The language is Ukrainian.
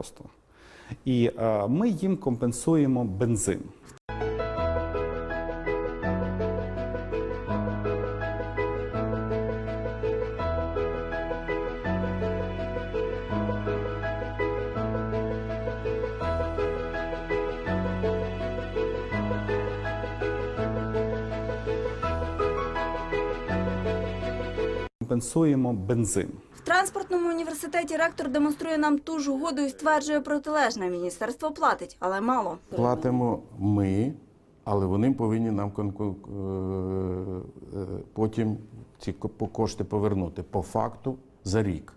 просто. І е, ми їм компенсуємо бензин. Компенсуємо бензин. В транспортному університеті ректор демонструє нам ту ж угоду і стверджує протилежне. Міністерство платить, але мало. Платимо ми, але вони повинні нам е, е, потім ці ко- кошти повернути по факту за рік.